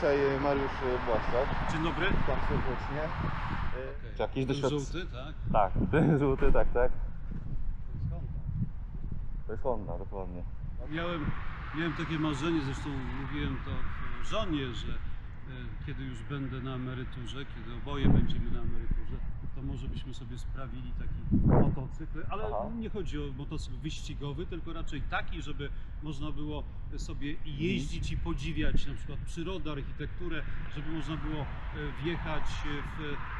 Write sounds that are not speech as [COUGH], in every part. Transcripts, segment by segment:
dzisiaj Mariusz Błaszczak. Dzień dobry. Witam serdecznie. E, Czy jakieś Ten doświadczenie? Żółty, tak? Tak, [LAUGHS] ten żółty, tak, tak. To jest Honda. To jest Honda, dokładnie. Miałem, miałem takie marzenie, zresztą mówiłem to żonie, że e, kiedy już będę na emeryturze, kiedy oboje będziemy na emeryturze, to może byśmy sobie sprawili taki motocykl, ale Aha. nie chodzi o motocykl wyścigowy, tylko raczej taki, żeby można było sobie jeździć i podziwiać na przykład przyrodę, architekturę, żeby można było e, wjechać w, e,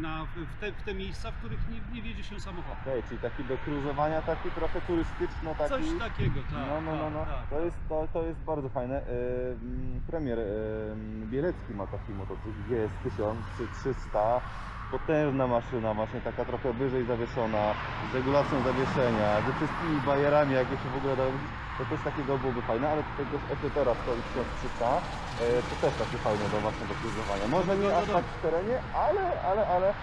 na, w, te, w te miejsca, w których nie, nie wiedzie się samochodem. Okej, czyli taki do cruzowania, taki trochę turystyczno, taki... Coś takiego, tak. No, no, no, tak, no. tak, To, tak. jest, to, to jest bardzo fajne. Premier Bielecki ma taki motocykl GS 1000 czy 300. Potężna maszyna, właśnie taka trochę wyżej zawieszona, z regulacją zawieszenia, ze wszystkimi bajerami, jakie się w ogóle dają. To też takiego byłoby fajne, ale tutaj też Ekytera stoi 1300. E, to też takie fajne do właśnie do cruzowania. Może nie aż tak w terenie, ale, ale, ale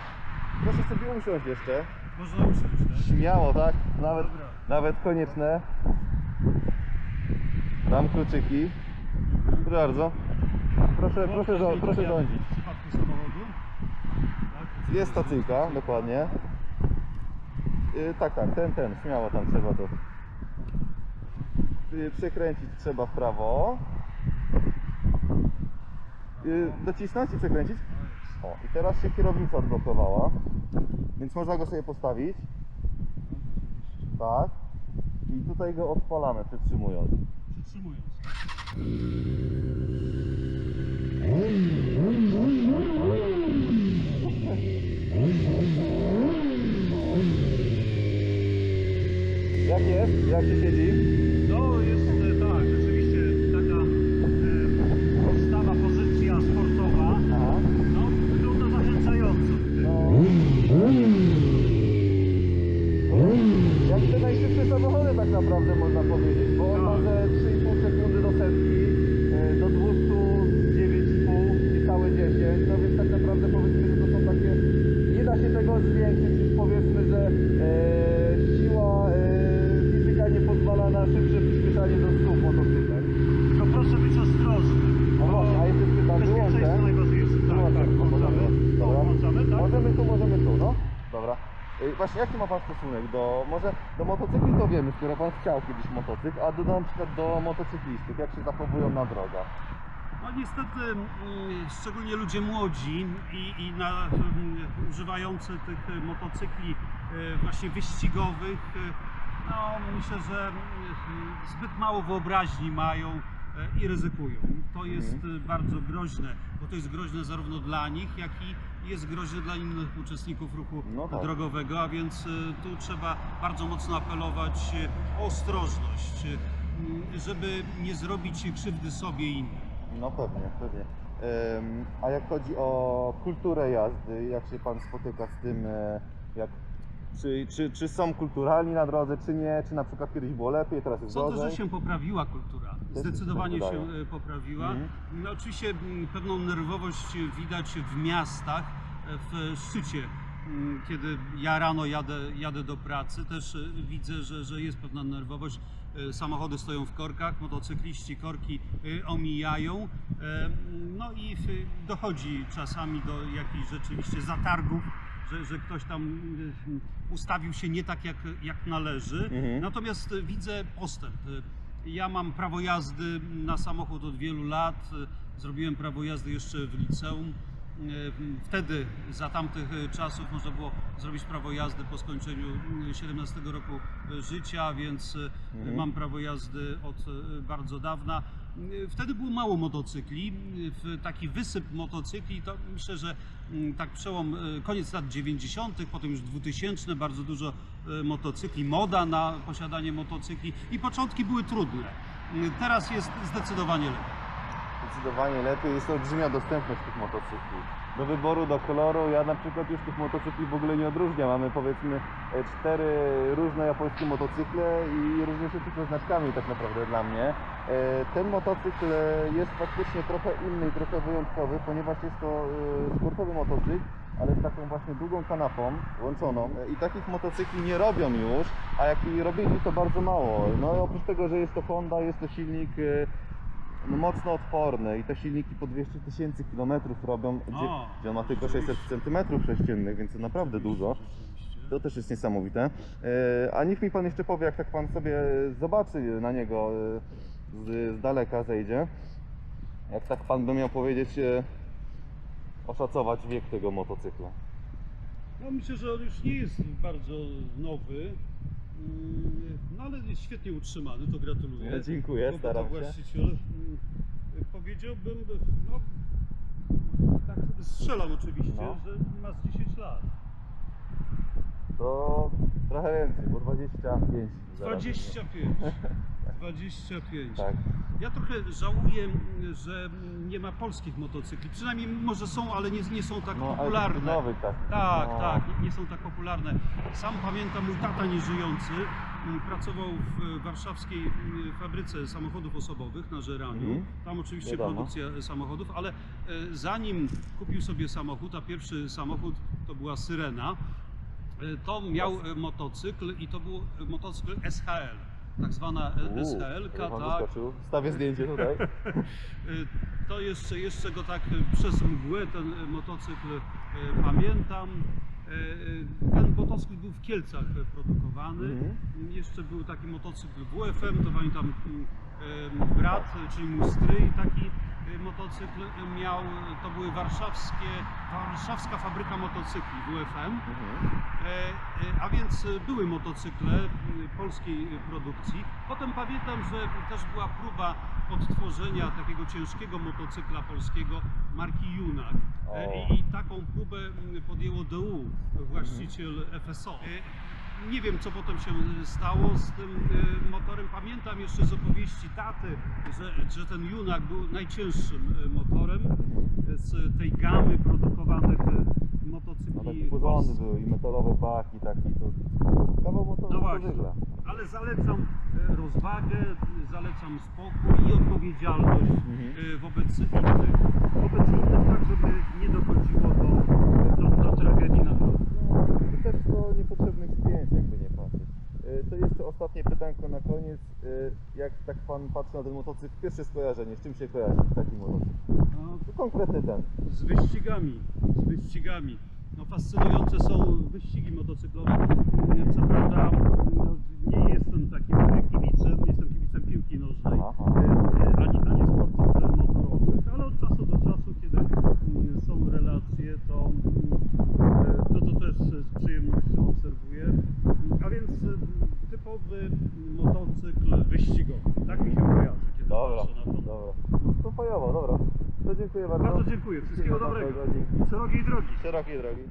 proszę sobie usiąść jeszcze. Można usiąść, tak? Śmiało, tak? Nawet, Dobra. nawet konieczne. Dam kluczyki. Proszę bardzo. Proszę, proszę, żo- proszę rządzić. W przypadku samochodu. Tak? Jest stacyjka, dokładnie. Yy, tak, tak, ten, ten, śmiało tam trzeba to. Yy, przekręcić trzeba w prawo. Yy, docisnąć i przekręcić. O, i teraz się kierownica odblokowała. Więc można go sobie postawić. Tak. I tutaj go odpalamy przytrzymując. Przytrzymując. tak? Jak jest? Jak się siedzi? To jest e, tak, rzeczywiście taka e, podstawa, pozycja sportowa. Aha. No, wygląda zachęcająco. No. Jak te najszybsze samochody tak naprawdę można powiedzieć, bo on ma ze 3,5 sekundy do setki, e, do 200 z 9,5 i całe 10, no więc tak naprawdę powiedzmy, że to są takie, nie da się tego zwiększyć, już powiedzmy, że e, siła e, fizyka nie pozwala na szybsze przyspieszanie do 100 motocyklem. No proszę być ostrożny. No właśnie, a jeszcze pytam, wyłączę? Bezpieczeństwo najważniejsze. Tak, tak, włączamy. Dobra. Włączamy, tak? Możemy tu, możemy tu, no. Dobra. Y, Właśnie jaki ma Pan stosunek do, może do motocykli to wiemy, skoro Pan chciał kiedyś motocykl, a do, na przykład do motocyklistów, jak się zachowują na drogach? No niestety, mm, szczególnie ludzie młodzi i, i na, mm, używający tych motocykli e, właśnie wyścigowych, e, no myślę, że mm, zbyt mało wyobraźni mają i ryzykują. To jest Mhm. e, bardzo groźne, bo to jest groźne zarówno dla nich, jak i jest groźne dla innych uczestników ruchu No tak. drogowego, a więc e, tu trzeba bardzo mocno apelować e, o ostrożność, e, m, żeby nie zrobić krzywdy sobie i innym. No pewnie, pewnie. A jak chodzi o kulturę jazdy, jak się Pan spotyka z tym, e, jak, czy, czy, czy są kulturalni na drodze, czy nie, czy na przykład kiedyś było lepiej, teraz jest Sądzę, gorzej? że się poprawiła kultura. Zdecydowanie się e, poprawiła. Mhm. No, oczywiście pewną nerwowość widać w miastach, e, w szczycie. Kiedy ja rano jadę, jadę do pracy, też e, widzę, że, że jest pewna nerwowość. Samochody stoją w korkach, motocykliści korki omijają. No i dochodzi czasami do jakichś rzeczywiście zatargów, że, że ktoś tam ustawił się nie tak jak, jak należy. Mhm. Natomiast widzę postęp. Ja mam prawo jazdy na samochód od wielu lat. Zrobiłem prawo jazdy jeszcze w liceum. E, Wtedy, za tamtych e, czasów, można było zrobić prawo jazdy po skończeniu mm, 17 roku e, życia, więc Mhm. mam prawo jazdy od bardzo dawna. E, Wtedy było mało motocykli. W Taki wysyp motocykli to myślę, że mm, tak przełom e, koniec lat 90., potem już 2000, bardzo dużo motocykli, moda na posiadanie motocykli i początki były trudne. Teraz jest zdecydowanie lepiej. Zdecydowanie lepiej, jest olbrzymia dostępność tych motocykli. Do wyboru, do koloru, ja na przykład już tych motocykli w ogóle nie odróżniam. Mamy powiedzmy e, cztery różne japońskie motocykle i różnie się tylko znaczkami tak naprawdę dla mnie. E, Ten motocykl jest faktycznie trochę inny i trochę wyjątkowy, ponieważ jest to e, sportowy motocykl, ale z taką właśnie długą kanapą łączoną. I takich motocykli nie robią już, a jak i robili to bardzo mało. No i oprócz tego, że jest to Honda, jest to silnik no, mocno odporny i te silniki po 200 tysięcy kilometrów robią, gdzie, O, gdzie on ma tylko rzeczywiście. 600 centymetrów sześciennych, więc to naprawdę dużo. To też jest niesamowite. E, A niech mi pan jeszcze powie, jak tak pan sobie zobaczy na niego e, z, z daleka zejdzie. Jak tak pan by miał powiedzieć, e, oszacować wiek tego motocykla. No myślę, że on już nie jest bardzo nowy, no ale jest świetnie utrzymany, to gratuluję. Ja dziękuję, Bo- staram się. właściciel, mm, powiedziałbym, no tak strzelam oczywiście, No. że ma z 10 lat. To trochę więcej, bo 25. zaraz 25. 25. Tak. Ja trochę żałuję, że nie ma polskich motocykli. Przynajmniej może są, ale nie, nie są tak No, ale popularne. nowy tak. Tak, no. tak, nie, nie są tak popularne. Sam pamiętam, mój tata nieżyjący m, pracował w warszawskiej m, fabryce samochodów osobowych na Żeraniu. Mhm. Tam oczywiście Wiadomo. produkcja samochodów, ale e, zanim kupił sobie samochód, a pierwszy samochód to była Syrena, e, to miał e, motocykl i to był e, motocykl SHL. Tak zwana SHL, tak. wyskoczył. Wstawię zdjęcie tutaj. [LAUGHS] Y, To jeszcze, jeszcze go tak y, przez mgłę ten y, motocykl pamiętam. Ten motocykl był w Kielcach produkowany. Mhm. Jeszcze był taki motocykl WFM, to pamiętam brat, czyli mój stryj taki motocykl y, miał, y, to były warszawskie, warszawska fabryka motocykli WFM. Mhm. E, e, A więc były motocykle m, polskiej produkcji. Potem pamiętam, że też była próba odtworzenia takiego ciężkiego motocykla polskiego marki Junak. E, O. I, taką próbę podjęło DU, właściciel FSO. E, Nie wiem, co potem się stało z tym e, motorem. Pamiętam jeszcze z opowieści taty, że, że ten Junak był najcięższym e, motorem e, z tej gamy produkowanych e, motocykli. No porządne Polsce. były i metalowe baki taki to kawał motor No właśnie. Ale zalecam e, rozwagę, zalecam spokój i odpowiedzialność Mhm. e, wobec innych. Wobec innych tak, żeby nie dochodziło do, do, do tragedii na drodze. No, i też do niepotrzebnych zdjęć, jakby nie patrzeć. Y, To jeszcze ostatnie pytanko na koniec. Y, Jak tak pan patrzy na ten motocykl, pierwsze skojarzenie, z czym się kojarzy taki motocykl? No, konkretny ten. z wyścigami, z wyścigami. No, fascynujące są wyścigi motocyklowe. Co prawda no, nie jestem takim kibicem, jestem kibicem piłki nożnej, Aha. e, ani, ani sportów motorowych, ale od czasu do czasu, kiedy mm, są relacje, to, mm, e, to też z przyjemnością obserwuję. A więc mm, typowy motocykl wyścigowy. Tak mi się kojarzy, kiedy Dobra, patrzę na to. dobra. To fajowo, dobra. To dziękuję bardzo. Bardzo dziękuję. Wszystkiego dobrego. Dzięki. Szerokiej drogi. Szerokiej drogi.